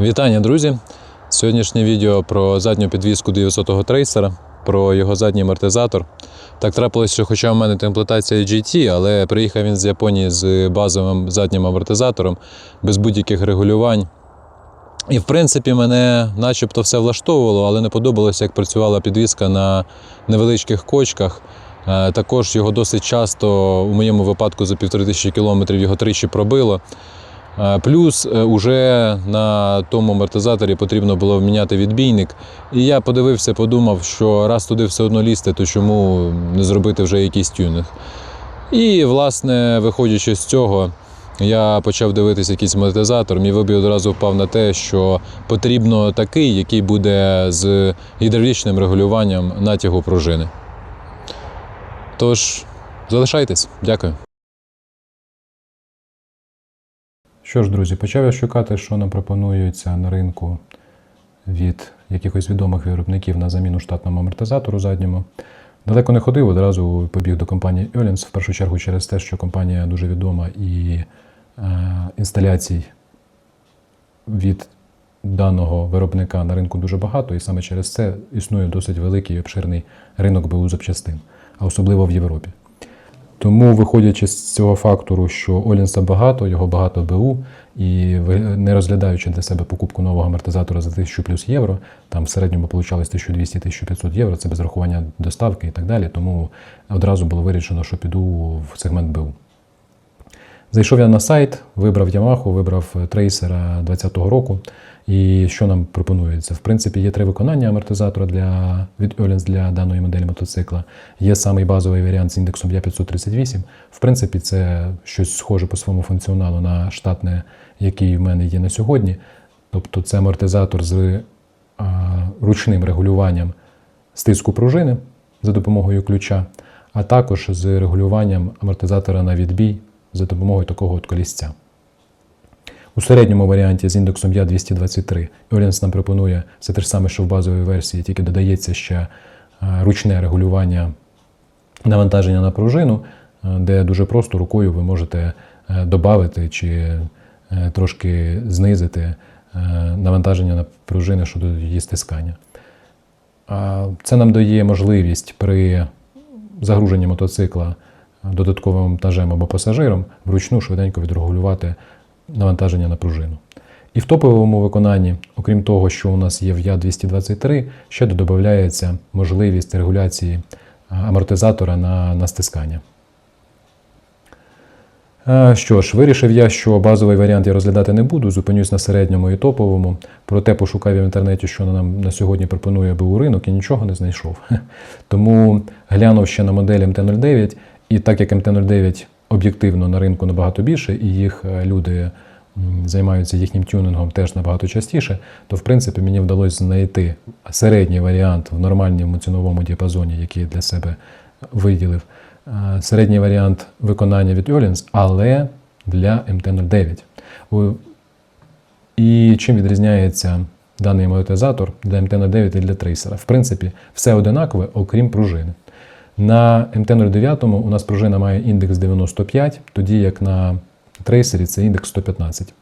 Вітання, друзі! Сьогоднішнє відео про задню підвіску 900-го трейсера, про його задній амортизатор. Так трапилось, що хоча в мене темплетація GT, але приїхав він з Японії з базовим заднім амортизатором, без будь-яких регулювань. І в принципі мене начебто все влаштовувало, але не подобалося, як працювала підвіска на невеличких кочках. Е, Також його досить часто, у моєму випадку, за півтори тисячі кілометрів його тричі пробило. Е, Плюс е, уже на тому амортизаторі потрібно було міняти відбійник. І я подивився, подумав, що раз туди все одно лізти, то чому не зробити вже якийсь тюнинг. І, власне, виходячи з цього, я почав дивитися якийсь амортизатор. Мій вибір одразу впав на те, що потрібно такий, який буде з гідравлічним регулюванням натягу пружини. Тож, залишайтесь, дякую. Що ж, друзі, почав я шукати, що нам пропонується на ринку від якихось відомих виробників на заміну штатному амортизатору задньому. Далеко не ходив, одразу побіг до компанії Öhlins, в першу чергу через те, що компанія дуже відома і е, інсталяцій від даного виробника на ринку дуже багато, і саме через це існує досить великий і обширний ринок БУ запчастин, а особливо в Європі. Тому, виходячи з цього фактору, що Олінса багато, його багато БУ, і не розглядаючи для себе покупку нового амортизатора за 1000 плюс євро, там в середньому получалось 1200-1500 євро, це без рахування доставки і так далі. Тому одразу було вирішено, що піду в сегмент БУ. Зайшов я на сайт, вибрав Yamaha, вибрав трейсера 2020 року. І що нам пропонується? В принципі, є три виконання амортизатора для, від Öhlins для даної моделі мотоцикла. Є самий базовий варіант з індексом Я538. В принципі, це щось схоже по своєму функціоналу на штатне, який в мене є на сьогодні. Тобто це амортизатор з а, ручним регулюванням стиску пружини за допомогою ключа, а також з регулюванням амортизатора на відбій за допомогою такого от колісця. У середньому варіанті з індексом Я223 Öhlins нам пропонує все те ж саме, що в базовій версії, тільки додається ще е, ручне регулювання навантаження на пружину, е, де дуже просто рукою ви можете додати чи е, трошки знизити е, навантаження на пружини щодо її стискання. Це нам дає можливість при загруженні мотоцикла додатковим вантажем або пасажиром вручну швиденько відрегулювати навантаження на пружину. І в топовому виконанні, окрім того, що у нас є в Я223, ще додається можливість регуляції амортизатора на, на стискання. Що ж, вирішив я, що базовий варіант я розглядати не буду, зупинюсь на середньому і топовому. Проте пошукав в інтернеті, що нам на сьогодні пропонує БУ ринок, і нічого не знайшов. Тому глянув ще на модель МТ-09, і так як МТ-09 об'єктивно на ринку набагато більше, і їх е, люди займаються їхнім тюнингом теж набагато частіше, то в принципі мені вдалося знайти середній варіант в нормальному ціновому діапазоні, який я для себе виділив. Е, Середній варіант виконання від Öhlins, але для МТ-09. І чим відрізняється даний амортизатор для МТ-09 і для трейсера? В принципі, все одинакове, окрім пружини. На МТ-09 у нас пружина має індекс 95, тоді як на трейсері це індекс 115.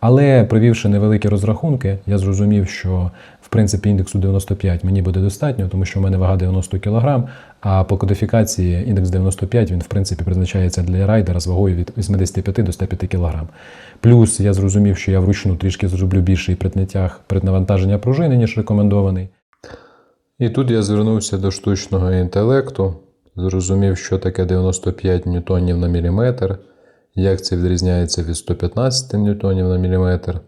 Але провівши невеликі розрахунки, я зрозумів, що в принципі індексу 95 мені буде достатньо, тому що в мене вага 90 кг, а по кодифікації індекс 95 він в принципі призначається для райдера з вагою від 85 до 105 кг. Плюс я зрозумів, що я вручну трішки зроблю більший преднатяг преднавантаження пружини, ніж рекомендований. І тут я звернувся до штучного інтелекту, зрозумів, що таке 95 ньютонів на міліметр, як це відрізняється від 115 ньютонів на міліметр.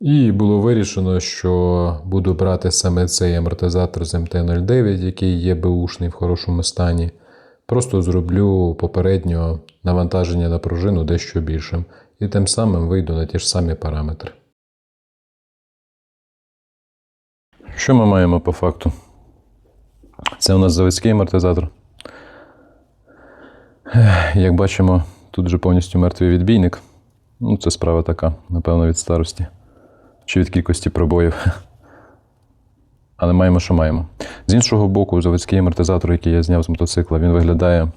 І було вирішено, що буду брати саме цей амортизатор з МТ-09, який є беушний в хорошому стані. Просто зроблю попередньо навантаження на пружину дещо більшим, і тим самим вийду на ті ж самі параметри. Що ми маємо по факту? Це у нас заводський амортизатор. Як бачимо, тут вже повністю мертвий відбійник. Ну, це справа така, напевно, від старості. Чи від кількості пробоїв. Але маємо, що маємо. З іншого боку, заводський амортизатор, який я зняв з мотоцикла, він виглядає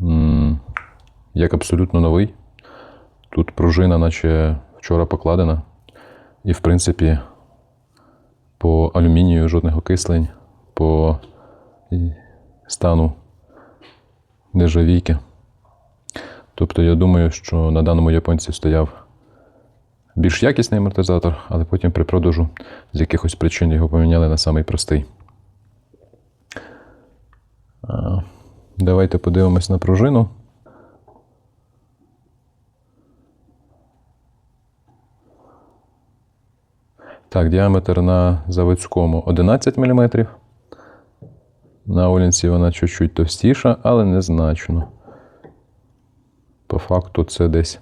м, як абсолютно новий. Тут пружина, наче вчора покладена. І, в принципі, по алюмінію жодних окислень, по стану нержавійки. Тобто я думаю, що на даному японці стояв більш якісний амортизатор, але потім при продажу з якихось причин його поміняли на самий простий. Давайте подивимось на пружину. Так, діаметр на заводському 11 мм. На олінці вона чуть-чуть товстіша, але незначно. По факту це десь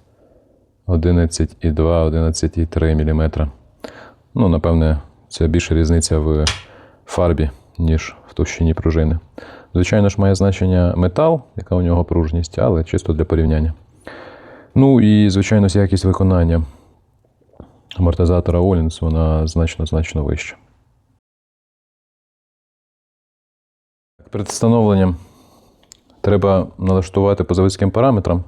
11,2-11,3 мм. Ну, напевне, це більша різниця в фарбі, ніж в товщині пружини. Звичайно ж, має значення метал, яка у нього пружність, але чисто для порівняння. Ну і, звичайно, якість виконання амортизатора Олінс, вона значно-значно вища. Перед встановленням треба налаштувати по заводським параметрам.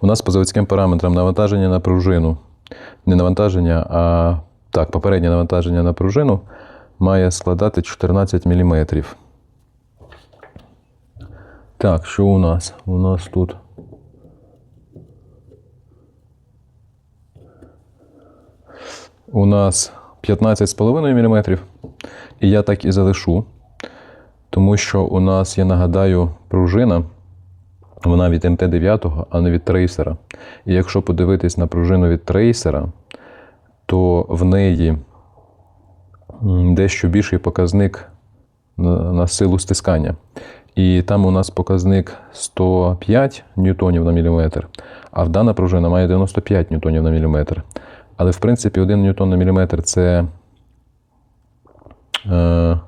У нас по заводським параметрам навантаження на пружину. Не навантаження, а так, попереднє навантаження на пружину має складати 14 мм. Так, що у нас? У нас тут. У нас 15,5 мм. І я так і залишу. Тому що у нас, я нагадаю, пружина, вона від МТ-9, а не від трейсера. І якщо подивитись на пружину від трейсера, то в неї дещо більший показник на, силу стискання. І там у нас показник 105 ньютонів на міліметр, а в дана пружина має 95 ньютонів на міліметр. Але в принципі 1 ньютон на міліметр це е,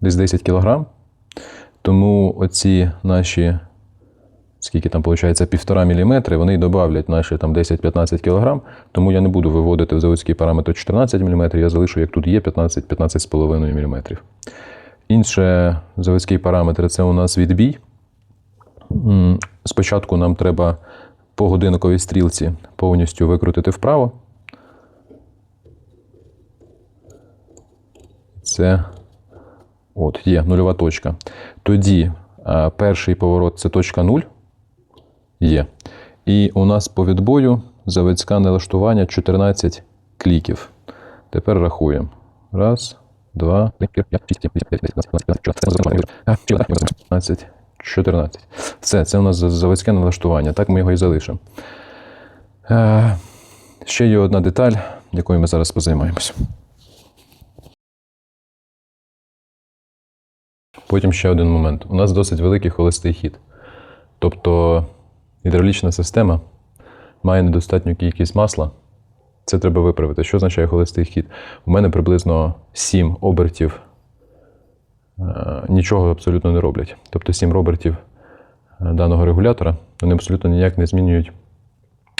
десь 10 кілограм. Тому оці наші, скільки там виходить, 1,5 мм, вони додавлять наші там 10-15 кг. Тому я не буду виводити в заводський параметр 14 мм, я залишу, як тут є, 15-15,5 мм. Інше заводський параметр це у нас відбій. Спочатку нам треба по годинниковій стрілці повністю викрутити вправо. Це От, є нульова точка. Тоді а, перший поворот це точка 0. Є. І у нас по відбою заводське налаштування 14 кліків. Тепер рахуємо. Раз, два, три, п'ять, шість, сім, вісім, дев'ять, десять, одинадцять, дванадцять, 14. Все, це у нас заводське налаштування. Так ми його і залишимо. Е, Ще є одна деталь, якою ми зараз позаймаємося. Потім ще один момент. У нас досить великий холостий хід. Тобто гідравлічна система має недостатню кількість масла. Це треба виправити. Що означає холостий хід? У мене приблизно 7 обертів нічого абсолютно не роблять. Тобто 7 обертів е, даного регулятора вони абсолютно ніяк не змінюють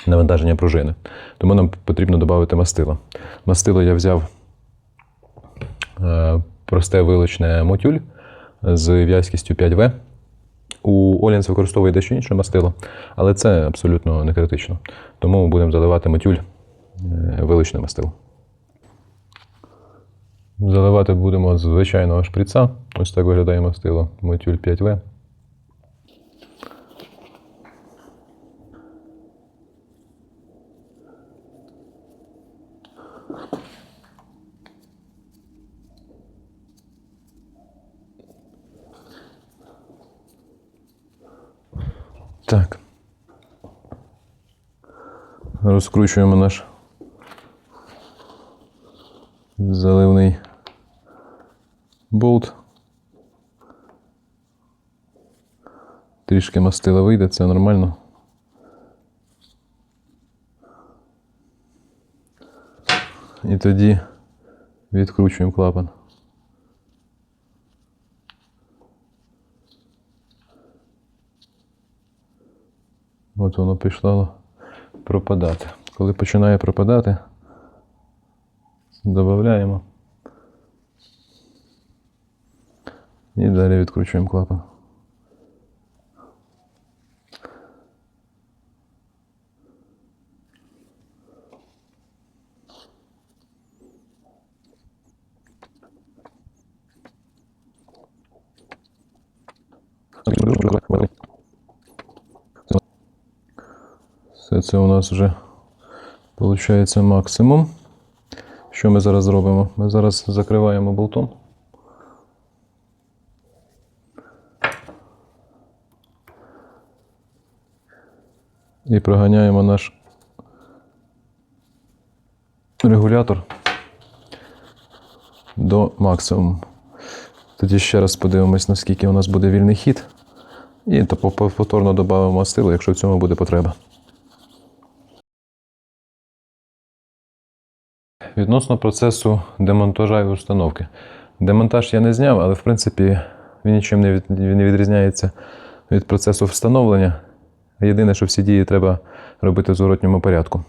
навантаження пружини. Тому нам потрібно додати мастила. Мастило я взяв е, просте вилочне мотюль з в'язкістю 5В. У Олінс використовує дещо інше мастило, але це абсолютно не критично. Тому будемо заливати мотюль е, виличне мастило. Заливати будемо з звичайного шприца. Ось так виглядає мастило мотюль 5В. Так. Розкручуємо наш заливний болт. Трішки мастила вийде, це нормально. І тоді відкручуємо клапан. От воно пішло пропадати. Коли починає пропадати, додаємо. І далі відкручуємо клапан. Все це у нас вже виходить максимум. Що ми зараз зробимо? Ми зараз закриваємо болтом. І проганяємо наш регулятор до максимуму. Тоді ще раз подивимось, наскільки у нас буде вільний хід. І повторно додамо сили, якщо в цьому буде потреба. Відносно процесу демонтажа і установки. Демонтаж я не зняв, але в принципі він нічим не, від, не відрізняється від процесу встановлення. Єдине, що всі дії треба робити в зворотньому порядку.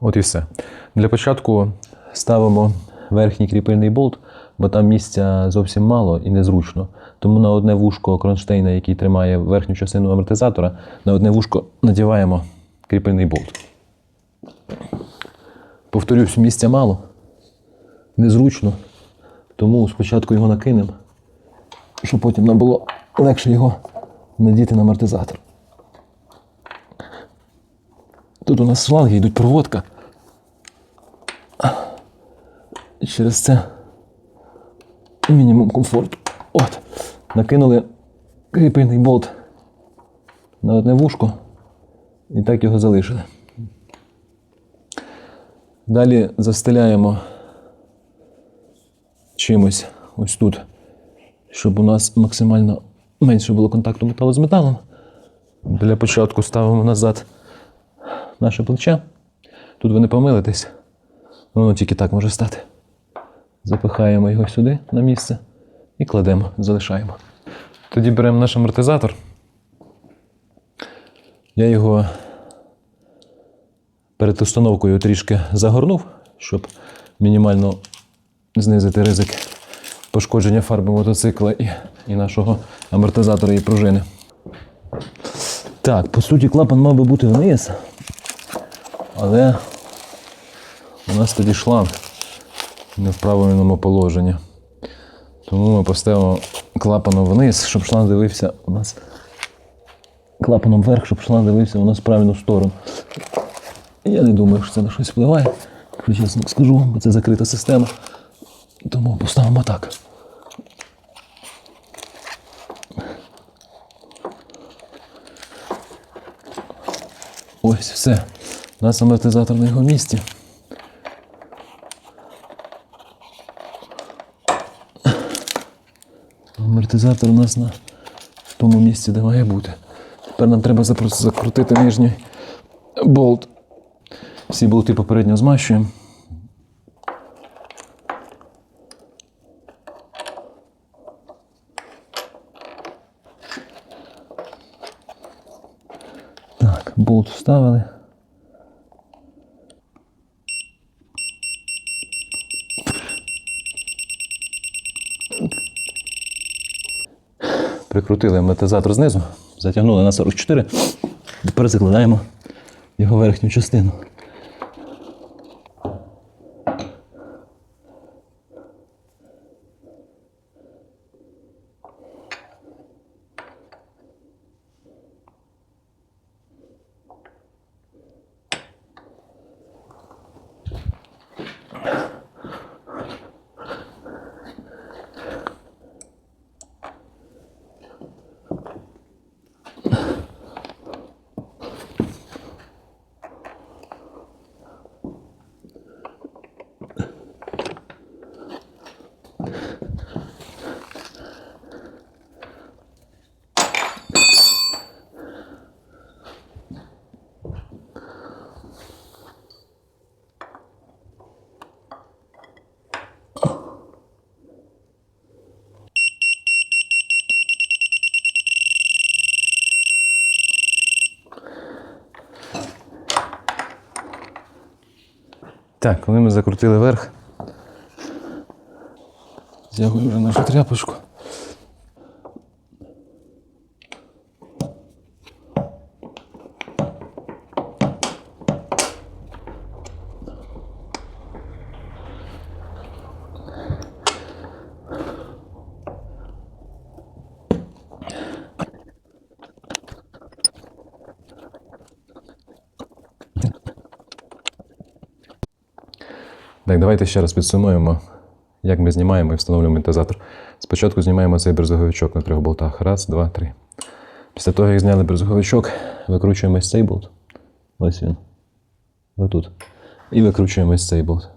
От і все. Для початку ставимо верхній кріпильний болт, бо там місця зовсім мало і незручно. Тому на одне вушко кронштейна, який тримає верхню частину амортизатора, на одне вушко надіваємо кріпильний болт. Повторюсь, місця мало, незручно. Тому спочатку його накинемо, щоб потім нам було легше його надіти на амортизатор. Тут у нас шланги йдуть проводка. Через це мінімум комфорту. От. Накинули кріпильний болт на одне вушко і так його залишили. Далі застеляємо чимось ось тут, щоб у нас максимально менше було контакту металу з металом. Для початку ставимо назад наше плече. Тут ви не помилитесь, воно тільки так може стати. Запихаємо його сюди на місце і кладемо, залишаємо. Тоді беремо наш амортизатор. Я його перед установкою трішки загорнув, щоб мінімально знизити ризик пошкодження фарби мотоцикла і, і нашого амортизатора і пружини. Так, по суті, клапан мав би бути вниз, але у нас тоді шланг не в правильному положенні. Тому ми поставимо клапаном вниз, щоб шланг дивився у нас клапаном вверх, щоб шланг дивився у нас в правильну сторону. Я не думаю, що це на щось впливає, якщо чесно скажу, бо це закрита система. Тому поставимо так. Ось все. У нас амортизатор на його місці. Амортизатор у нас на тому місці, де має бути. Тепер нам треба закрутити нижній болт. Всі болти попередньо змащуємо. Так, болт вставили. Прикрутили амортизатор знизу, затягнули на 44. Тепер закладаємо його верхню частину. Так, коли ми закрутили верх, взяли вже нашу тряпочку. Так, давайте ще раз підсумуємо, як ми знімаємо і встановлюємо амортизатор. Спочатку знімаємо цей брезговичок на трьох болтах. Раз, два, три. Після того, як зняли брезговичок, викручуємо ось цей болт. Ось він. Отут. І викручуємо ось цей болт.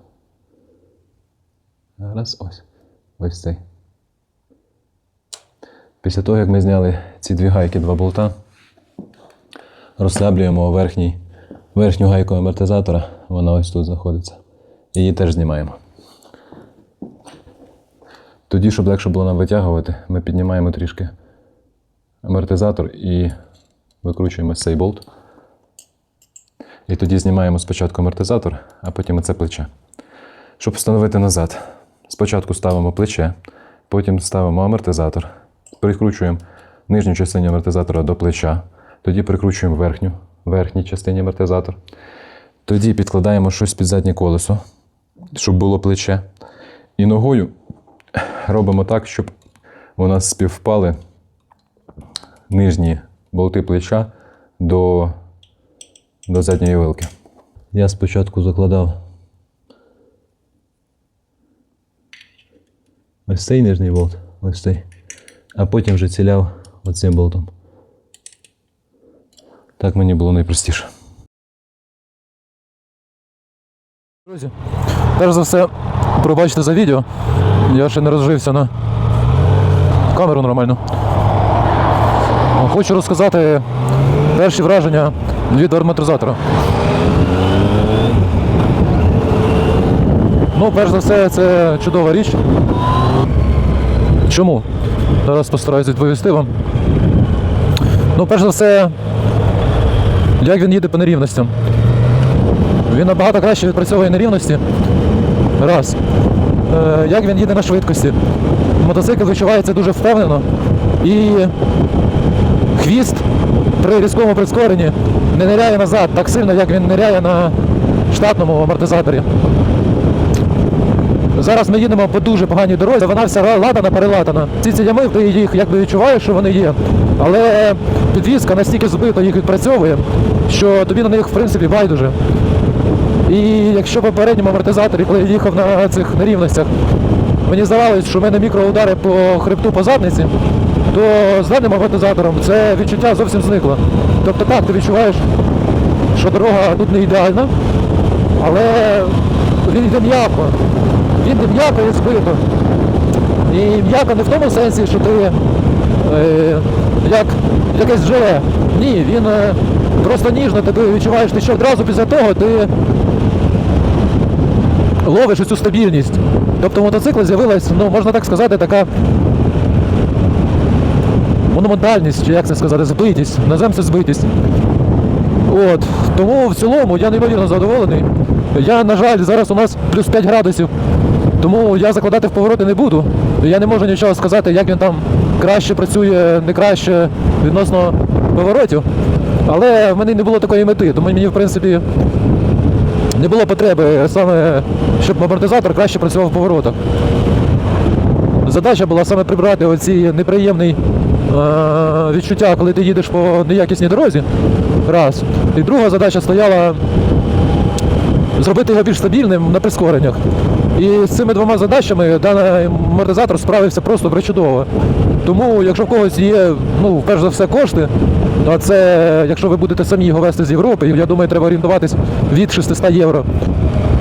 Раз, ось. Ось цей. Після того, як ми зняли ці дві гайки, два болта, розслаблюємо верхній, верхню гайку амортизатора, вона ось тут знаходиться. Її теж знімаємо. Тоді, щоб легше було нам витягувати, ми піднімаємо трішки амортизатор і викручуємо цей болт. І тоді знімаємо спочатку амортизатор, а потім оце плече. Щоб встановити назад, спочатку ставимо плече, потім ставимо амортизатор, прикручуємо нижню частину амортизатора до плеча, тоді прикручуємо верхню, верхній частині амортизатор. Тоді підкладаємо щось під заднє колесо, щоб було плече. І ногою робимо так, щоб у нас співпали нижні болти плеча до, до задньої вилки. Я спочатку закладав ось цей нижній болт, ось цей, а потім вже ціляв оцим болтом. Так мені було найпростіше. Друзі, перш за все, пробачте за відео. Я ще не розжився на камеру нормально. Хочу розказати перші враження від арматизатора. Ну, перш за все, це чудова річ. Чому? Зараз постараюсь відповісти вам. Ну, перш за все, як він їде по нерівностям. Він набагато краще відпрацьовує нерівності. Раз. Е, як він їде на швидкості. Мотоцикл відчувається дуже впевнено. І хвіст при різкому прискоренні не ниряє назад так сильно, як він ниряє на штатному амортизаторі. Зараз ми їдемо по дуже поганій дорозі, вона вся ладана, перелатана. Ці ці ями, ти їх якби відчуваєш, що вони є. Але підвізка настільки збито їх відпрацьовує, що тобі на них в принципі байдуже. І якщо в попередньому амортизаторі, коли я їхав на цих нерівностях, мені здавалось, що в мене мікроудари по хребту по задниці, то з даним амортизатором це відчуття зовсім зникло. Тобто так, ти відчуваєш, що дорога тут не ідеальна, але він йде м'яко. Він йде м'яко і збито. І м'яко не в тому сенсі, що ти е, як якесь желе. Ні, він е, просто ніжно тебе відчуваєш, ти що одразу після того ти ловиш цю стабільність. Тобто в мотоциклі з'явилась, ну можна так сказати, така монументальність, чи як це сказати, збитість, називаємо це збитість. От. Тому в цілому я неймовірно задоволений. Я, на жаль, зараз у нас плюс 5 градусів, тому я закладати в повороти не буду. Я не можу нічого сказати, як він там краще працює, не краще відносно поворотів. Але в мене не було такої мети, тому мені, в принципі, не було потреби саме, щоб амортизатор краще працював в поворотах. Задача була саме прибрати оці неприємні е, відчуття, коли ти їдеш по неякісній дорозі. Раз. І друга задача стояла зробити його більш стабільним на прискореннях. І з цими двома задачами даний амортизатор справився просто причудово. Тому, якщо в когось є, ну, перш за все, кошти, а це, якщо ви будете самі його вести з Європи, я думаю, треба орієнтуватись від 600 євро.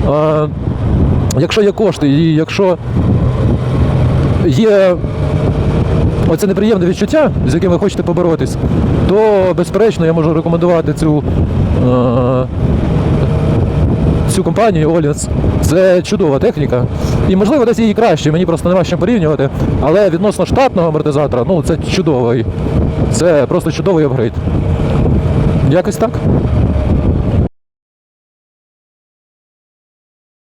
А, якщо є кошти, і якщо є оце неприємне відчуття, з яким ви хочете поборотись, то безперечно я можу рекомендувати цю, цю компанію Олінс. Це чудова техніка. І можливо десь її краще, мені просто нема з чим порівнювати. Але відносно штатного амортизатора, ну це чудовий. Це просто чудовий апгрейд. Якось так.